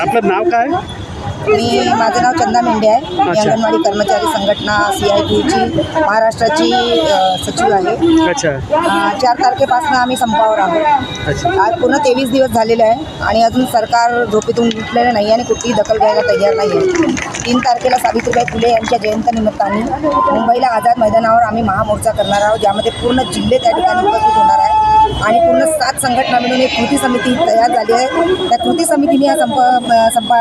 आपलं नाव काय? मी माझं नाव चंदा मेंढे आहे. मी. अंगणवाडी कर्मचारी संघटना सी आय टीची महाराष्ट्राची अ, सचिव आहे. अच्छा. अ, चार तारखेपासून आम्ही संपावर आहोत. अच्छा. आज पूर्ण तेवीस दिवस झालेले आहे आणि अजून सरकार झोपेतून उठलेलं नाही आणि कुठलीही दखल घ्यायला तयार नाही आहे. तीन तारखेला सावित्रीबाई फुले यांच्या जयंतीनिमित्ताने मुंबईला आझाद मैदानावर आम्ही महामोर्चा करणार आहोत ज्यामध्ये पूर्ण जिल्हे त्या ठिकाणी उपस्थित होणार आहे आणि पूर्ण सात संघटना मिळून एक कृती समिती तयार झाली आहे. त्या कृती समितीने हा संप संप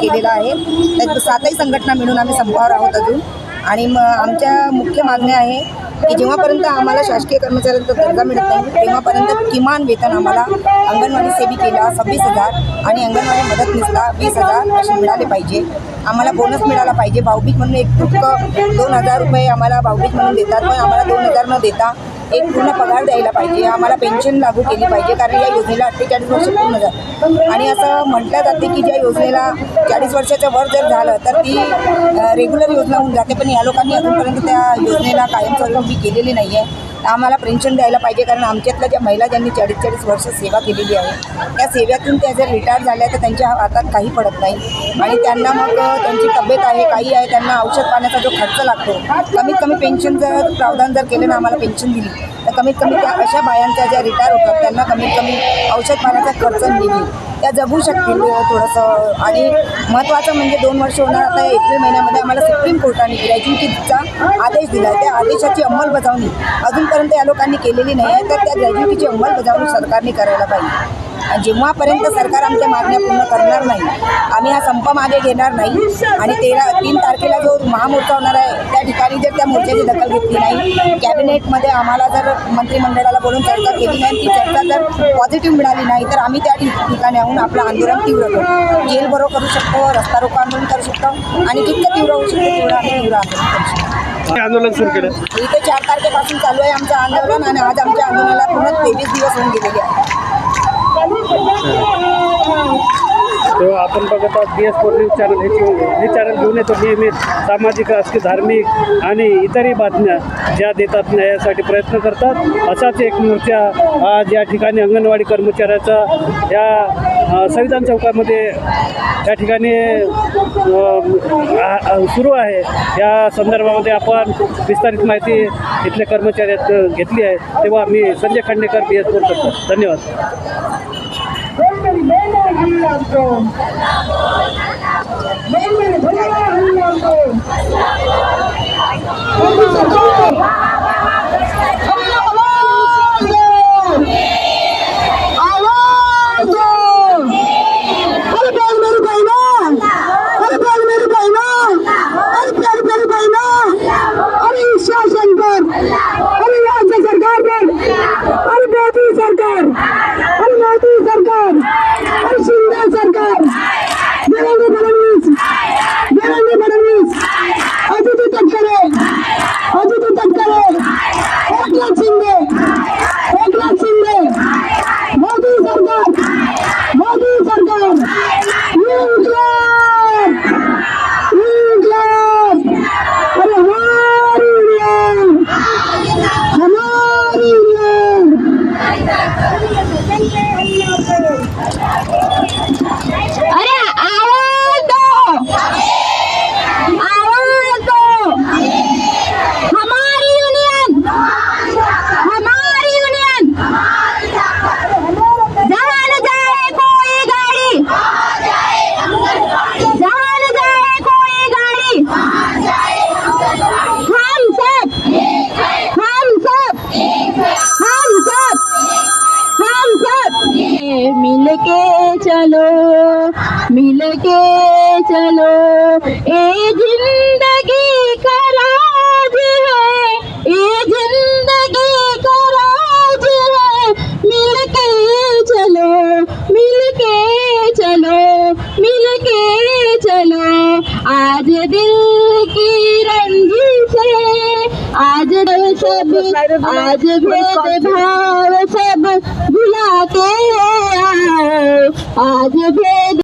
केलेला आहे. त्यात सातही संघटना मिळून आम्ही संपावर आहोत अजून. आणि मग आमच्या मुख्य मागण्या आहे की जेव्हापर्यंत आम्हाला शासकीय कर्मचाऱ्यांचा दर्जा मिळत नाही तेव्हापर्यंत किमान वेतन आम्हाला अंगणवाडी सेविकेला सव्वीस हजार आणि अंगणवाडी मदतनीसला वीस हजार असे मिळाले पाहिजे. आम्हाला बोनस मिळाला पाहिजे. भाऊबीज म्हणून एक तुटकं दोन हजार रुपये आम्हाला भाऊबीज म्हणून देतात. पण आम्हाला दोन हजार न देता एक पूर्ण पगार द्यायला पाहिजे. आम्हाला पेन्शन लागू केली पाहिजे कारण या योजनेला अठ्ठेचाळीस वर्ष पूर्ण झालं. आणि असं म्हटलं जाते की ज्या योजनेला चाळीस वर्षाच्या वर जर झालं तर ती रेग्युलर योजना होऊन जाते. पण या लोकांनी अजूनपर्यंत त्या योजनेला कायमस्वरूपी केलेली नाही आहे आम्हाला पेन्शन द्यायला पाहिजे कारण आमच्यातल्या ज्या महिला ज्यांनी चाळीस चाळीस वर्ष सेवा केलेली आहे त्या सेवेतून त्या जर रिटायर झाल्या तर त्यांच्या हातात काही पडत नाही. आणि त्यांना मग त्यांची तब्येत आहे काही आहे त्यांना औषध पाण्याचा जो खर्च लागतो कमीत कमी पेन्शन जर प्रावधान जर केलं ना आम्हाला पेन्शन दिली तर कमीत कमी त्या अशा बायांच्या ज्या रिटायर होतात त्यांना कमीत कमी औषध पाण्याचा खर्च निघेल त्या जगू शकतील थोडंसं. आणि महत्त्वाचं म्हणजे दोन वर्ष होणार आता एप्रिल महिन्यामध्ये आम्हाला सुप्रीम कोर्टाने ग्रॅज्युटीचा आदेश दिला आहे त्या आदेशाची अंमलबजावणी अजूनपर्यंत या लोकांनी केलेली नाही आहे तर त्या ग्रॅज्युटीची अंमलबजावणी सरकारने करायला पाहिजे. जेव्हापर्यंत सरकार आमच्या मागण्या पूर्ण करणार नाही आम्ही हा संप मागे घेणार नाही. आणि तेरा तीन तारखेला जो महामोर्चा होणार आहे त्या ठिकाणी जर त्या मोर्चाची दखल घेतली नाही कॅबिनेटमध्ये आम्हाला जर मंत्रिमंडळाला बोलून चर्चा केली नाही ती चर्चा जर पॉझिटिव्ह मिळाली नाही तर आम्ही त्या येऊन आपलं आंदोलन तीव्र करू. जेल बरो करू शकतो रस्ता रोको आंदोलन करू शकतो आणि जितकं तीव्र होऊ शकतो तेवढं आम्ही तीव्र आंदोलन करू शकतो. आंदोलन सुरू केलं? इथे चार तारखेपासून चालू आहे आमचं आंदोलन आणि आज आमच्या आंदोलनाला पूर्ण तेवीस दिवस होऊन गेलेले आहेत तेव्हा आपण बघत आहोत B S four news channel हे हे चॅनल घेऊन येतो नियमित सामाजिक राजकीय धार्मिक आणि इतरही बातम्या ज्या देतात ना यासाठी प्रयत्न करतात. असाच एक मोर्चा आज या ठिकाणी अंगणवाडी कर्मचाऱ्याचा या संविधान चौकामध्ये या ठिकाणी सुरू आहे. या संदर्भामध्ये आपण विस्तारित माहिती इथल्या कर्मचाऱ्यात घेतली आहे. तेव्हा मी Sanjay Khandekar B S four करतो. धन्यवाद. Kailan ko? Kailan ko? Allah Allah Allah मिल के चलो ए जिंदगी का राज है ए जिंदगी का राज है। मिल के चलो मिल के चलो मिल के चलो। आज दिल की रंजिश है आज सब आज भेदभाव सब भुला के आओ आज भेद